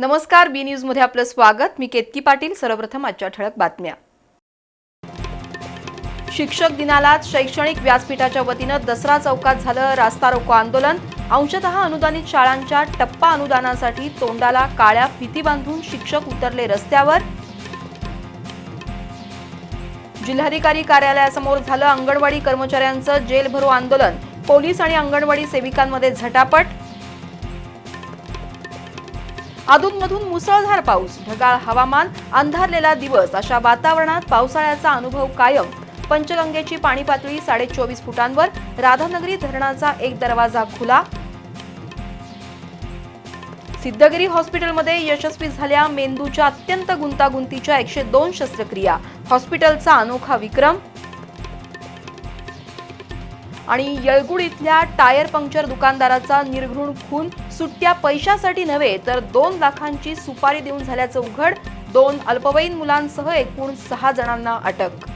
नमस्कार बी न्यूजमध्ये आपलं स्वागत. मी केतकी पाटील सर्वप्रथम आजच्या ठळक बातम्या. शिक्षक दिनालाच शैक्षणिक व्यासपीठाच्या वतीनं दसरा चौकात झालं रास्ता रोको आंदोलन. अंशतः अनुदानित शाळांच्या टप्पा अनुदानासाठी तोंडाला काळ्या फिती बांधून शिक्षक उतरले रस्त्यावर. जिल्हाधिकारी कार्यालयासमोर झालं अंगणवाडी कर्मचाऱ्यांचं जेलभरो आंदोलन. पोलीस आणि अंगणवाडी सेविकांमध्ये झटापट. अधूनमधून मुसळधार पाऊस ढगाळ हवामान अंधारलेला दिवस अशा वातावरणात पावसाळ्याचा अनुभव कायम. पंचगंगेची पाणी पातळी साडे चोवीस फुटांवर राधानगरी धरणाचा एक दरवाजा खुला. सिद्धगिरी हॉस्पिटलमध्ये यशस्वी झाल्या मेंदूच्या अत्यंत गुंतागुंतीच्या एकशे दोन शस्त्रक्रिया. हॉस्पिटलचा अनोखा विक्रम आणि येळगुड इथल्या टायर पंक्चर दुकानदाराचा निर्घृण खून सुट्ट्या पैशासाठी नव्हे तर दोन लाखांची सुपारी देऊन झाल्याचं उघड दोन अल्पवयीन मुलांसह एकूण सहा जणांना अटक.